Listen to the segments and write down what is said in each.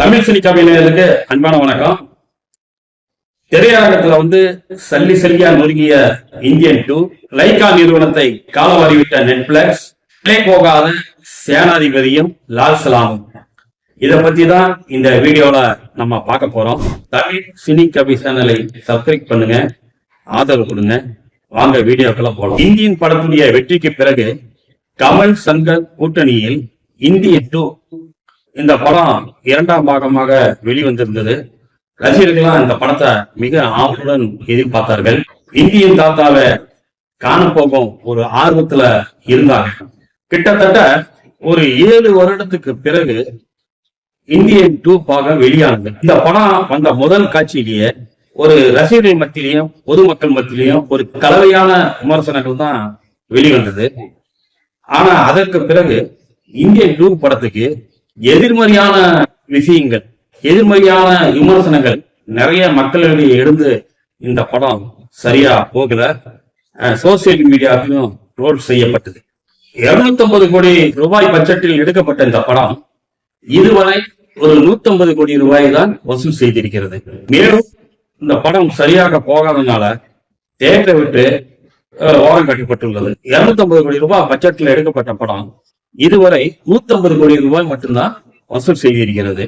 Tamil cine கவிஞர்களுக்கு அன்பான வணக்கம். திரையரங்கத்துல வந்து சல்லி சல்லியா நொறுங்கிய இந்தியன் டூ லைகா நிறுவனத்தை காலவாரிவிட்ட நெட்ஃபிளக்ஸ் பிளே போகாத சேனாதிபதியும் லால் சலாமும். இத பத்தி தான் இந்த வீடியோல நம்ம பார்க்க போறோம். தமிழ் சினி கவி சேனலை சப்ஸ்கிரைப் பண்ணுங்க ஆதரவு கொடுங்க. வாங்க வீடியோக்குள்ள போலாம். இந்தியன் படத்துடைய வெற்றிக்கு பிறகு கமல் சங்கர் கூட்டணியில் இந்திய டூ இந்த படம் இரண்டாம் பாகமாக வெளிவந்திருந்தது. ரசிகர்கள்லாம் இந்த படத்தை மிக ஆவலுடன் எதிர்பார்த்தார்கள். இந்தியன் தாத்தாவை காணப்போகும் ஒரு ஆர்வத்துல இருந்தாங்க. கிட்டத்தட்ட ஒரு ஏழு வருடத்துக்கு பிறகு இந்தியன் டூ பாகம் வெளியானது. இந்த படம் வந்த முதல் காட்சியிலேயே ஒரு ரசிகர்கள் மத்தியிலையும் பொதுமக்கள் மத்தியிலையும் ஒரு கலவையான விமர்சனங்கள் தான் வெளிவந்தது. ஆனா அதற்கு பிறகு இந்தியன் டூ படத்துக்கு எதிர்மறையான விஷயங்கள் எதிர்மறையான விமர்சனங்கள் நிறைய மக்களிடையே எழுந்து இந்த படம் சரியா போகல. சோசியல் மீடியாவிலும் ரோல் செய்யப்பட்டது. 250 கோடி ரூபாய் பட்ஜெட்டில் எடுக்கப்பட்ட இந்த படம் இதுவரை ஒரு 150 கோடி ரூபாய் தான் வசூல் செய்திருக்கிறது. மேலும் இந்த படம் சரியாக போகாதனால தேட்டரை விட்டு ஓரம் கட்டப்பட்டுள்ளது. 250 கோடி ரூபாய் பட்ஜெட்ல எடுக்கப்பட்ட படம் இதுவரை 150 கோடி ரூபாய் மட்டும்தான் வசூல் செய்திருக்கிறது.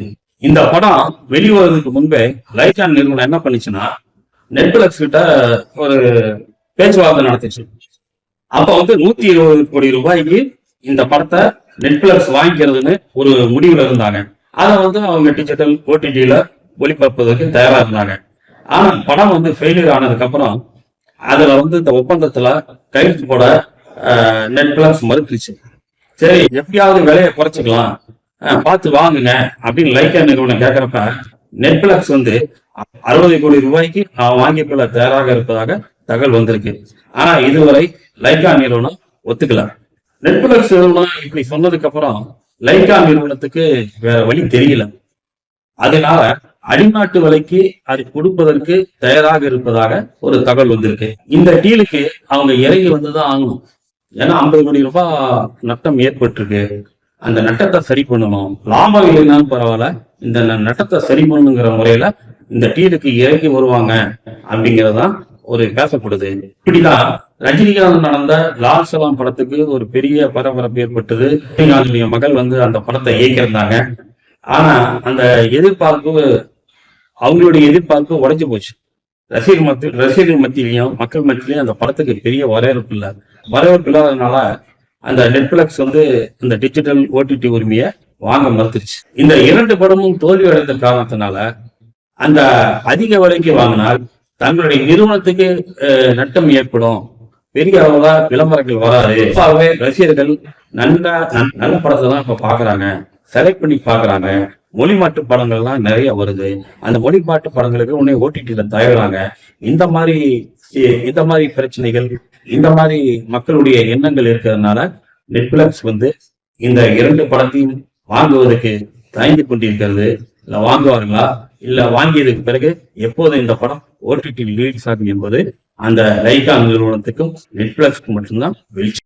இந்த படம் வெளிவரதுக்கு முன்பே லைகான் நிறுவனம் என்ன பண்ணுச்சுன்னா நெட்ஃபிளக்ஸ் கிட்ட ஒரு பேச்சுவார்த்தை நடத்திச்சு. அப்ப வந்து நூத்தி இருபது கோடி ரூபாய்க்கு இந்த படத்தை நெட்ஃபிளக்ஸ் வாங்கிக்கிறதுன்னு ஒரு முடிவுல இருந்தாங்க. அதை வந்து அவங்க டிஜிட்டல் ஓடிடியில ஒளிபரப்புவதற்கு தயாரா இருந்தாங்க. ஆனா படம் வந்து ஃபெயிலியர் ஆனதுக்கு அப்புறம் அதுல வந்து இந்த ஒப்பந்தத்துல கையெழுத்து போட நெட்ஃபிளக்ஸ் மறுத்துச்சு. சரி எப்படியாவது விலையை குறைச்சிக்கலாம். அஹ், பார்த்து வாங்குங்க அப்படின்னு லைக்கா நிறுவனம் கேட்கிறப்ப நெட்பிளக்ஸ் வந்து அறுபது கோடி ரூபாய்க்கு அவன் வாங்கிக் கொள்ள தயாராக இருப்பதாக தகவல் வந்திருக்கு. ஆனா இதுவரை லைக்கா நிறுவனம் ஒத்துக்கல. நெட்பிளக்ஸ் நிறுவனம் இப்படி சொன்னதுக்கு அப்புறம் லைக்கா நிறுவனத்துக்கு வேற வழி தெரியல. அதனால அடிநாட்டு விலைக்கு அது கொடுப்பதற்கு தயாராக இருப்பதாக ஒரு தகவல் வந்திருக்கு. இந்த டீலுக்கு அவங்க இறங்கி வந்துதான் ஆகணும். ஏன்னா ஐம்பது கோடி ரூபாய் நட்டம் ஏற்பட்டிருக்கு. அந்த நட்டத்தை சரி பண்ணணும். லாபம் இல்லைனாலும் பரவாயில்ல. இந்த நட்டத்தை சரி பண்ணணுங்கிற முறையில இந்த டீலுக்கு இறங்கி வருவாங்க அப்படிங்கறதுதான் ஒரு பேசப்படுது. இப்படிதான் ரஜினிகாந்த் நடந்த லால் சலாம் படத்துக்கு ஒரு பெரிய பரபரப்பு ஏற்பட்டது. ரஜினிகாந்துடைய மகள் வந்து அந்த படத்தை இயக்கியிருந்தாங்க. ஆனா அந்த எதிர்பார்ப்பு அவங்களுடைய எதிர்பார்ப்பு உடைஞ்சு போச்சு. ரசிகர் மத்தி ரசிகர்கள் மத்தியிலையும் மக்கள் மத்தியிலையும் அந்த படத்துக்கு பெரிய வரவேற்பு இல்லை. வரவேற்பு இல்லாததுனால அந்த நெட்ஃபிளக்ஸ் வந்து இந்த டிஜிட்டல் ஓடிடி உரிமையை வாங்க மறுத்துருச்சு. இந்த இரண்டு படமும் தோல்வி அடைந்த காரணத்தினால அந்த அதிக விலைக்கு வாங்கினால் தங்களுடைய நிறுவனத்துக்கு நட்டம் ஏற்படும். பெரிய அளவுல விளம்பரங்கள் வராது. ரசிகர்கள் நல்ல நல்ல படத்தை தான் இப்ப பாக்குறாங்க. செலக்ட் பண்ணி பாக்குறாங்க. மொழிமாட்டு படங்கள்லாம் நிறைய வருது. அந்த மொழிமாட்டு படங்களுக்கு உடனே ஓடிடியில தயாராங்க. இந்த மாதிரி இந்த மாதிரி பிரச்சனைகள் இந்த மாதிரி மக்களுடைய எண்ணங்கள் இருக்கிறதுனால நெட்ஃபிளக்ஸ் வந்து இந்த இரண்டு படத்தையும் வாங்குவதற்கு தயங்கி கொண்டிருக்கிறது. இல்ல வாங்குவார்களா? இல்ல வாங்கியதுக்கு பிறகு எப்போது இந்த படம் ஓடிடி ரிலீஸ் ஆகும் என்பது அந்த லைகா நிறுவனத்துக்கும் நெட்ஃபிளக்ஸ்க்கு மட்டும்தான் வெளிச்சம்.